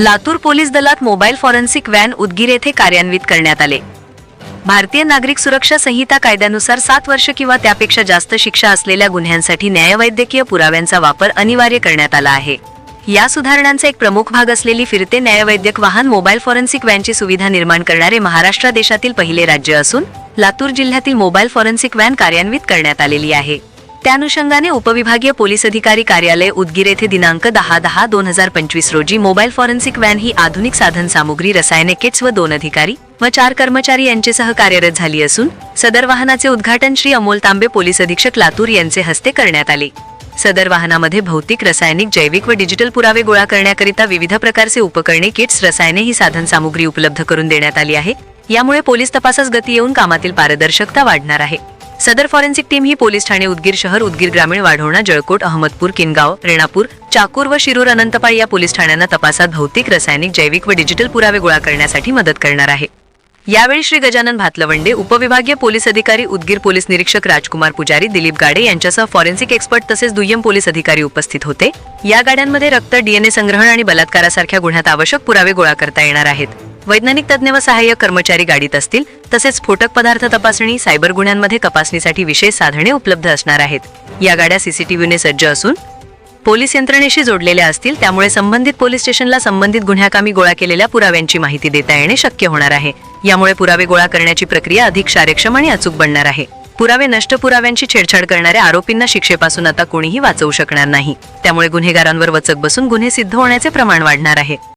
Latur police दलात mobile forensic van Udgir येथे कार्यान्वित करण्यात आले. भारतीय नागरिक सुरक्षा संहिता कायद्यानुसार सात वर्ष किंवा त्यापेक्षा जास्त शिक्षा असलेल्या गुन्ह्यांसाठी न्यायवैद्यकीय पुराव्यांचा वापर अनिवार्य करण्यात आला आहे. या सुधारणांचा एक प्रमुख भाग असलेली फिरते न्यायवैद्यक वाहन मोबाईल फॉरेन्सिक व्हॅनची सुविधा निर्माण करणारे महाराष्ट्र देशातील पहिले राज्य असून लातूर जिल्ह्यातील मोबाईल फॉरेन्सिक व्हॅन कार्यान्वित करण्यात आलेली आहे. त्यानुषंगाने उपविभागीय पोलीस अधिकारी कार्यालय उदगीर येथे दिनांक दहा दहा दोन हजार पंचवीस रोजी मोबाईल फॉरेन्सिक व्हॅन ही आधुनिक साधन सामुग्री रसायने किट्स व दोन अधिकारी व चार कर्मचारी यांचेसह कार्यरत झाली असून सदर वाहनाचे उद्घाटन श्री अमोल तांबे पोलीस अधीक्षक लातूर यांचे हस्ते करण्यात आले. सदर वाहनामध्ये भौतिक रासायनिक जैविक व डिजिटल पुरावे गोळा करण्याकरिता विविध प्रकारचे उपकरणे किट्स रसायने ही साधन सामुग्री उपलब्ध करून देण्यात आली आहे. यामुळे पोलीस तपासास गती येऊन कामातील पारदर्शकता वाढणार आहे. सदर फॉरेन्सिक टीम ही पोलीस ठाणे उदगीर शहर उदगीर ग्रामीण वाढवणा जळकोट अहमदपूर किनगाव रेणापूर चाकूर व शिरूर अनंतपाळ या पोलीस ठाण्यांना तपासात भौतिक रासायनिक जैविक व डिजिटल पुरावे गोळा करण्यासाठी मदत करणार आहे. यावेळी श्री गजानन भातलवंडे उपविभागीय पोलीस अधिकारी उदगीर पोलीस निरीक्षक राजकुमार पुजारी दिलीप गाडे यांच्यासह फॉरेन्सिक एक्सपर्ट तसेच दुय्यम पोलीस अधिकारी उपस्थित होते. या गाड्यांमध्ये रक्त डीएनए संग्रहण आणि बलात्कारासारख्या गुन्ह्यात आवश्यक पुरावे गोळा करता येणार आहेत. वैज्ञानिक तज्ज्ञ व सहाय्यक कर्मचारी गाडीत असतील तसेच स्फोटक पदार्थ तपासणी सायबर गुन्ह्यांमध्ये तपासणीसाठी विशेष साधने उपलब्ध असणार आहेत. या गाड्या सीसीटीव्हीने सज्ज असून पोलीस यंत्रणेशी जोडलेल्या असतील त्यामुळे संबंधित पोलीस स्टेशनला संबंधित गुन्ह्याकामी गोळा केलेल्या पुराव्यांची माहिती देता येणे शक्य होणार आहे. यामुळे पुरावे गोळा करण्याची प्रक्रिया अधिक कार्यक्षम आणि अचूक बनणार आहे. पुरावे नष्ट पुराव्यांची छेडछाड करणाऱ्या आरोपींना शिक्षेपासून आता कोणीही वाचवू शकणार नाही. त्यामुळे गुन्हेगारांवर वचक बसून गुन्हे सिद्ध होण्याचे प्रमाण वाढणार आहे.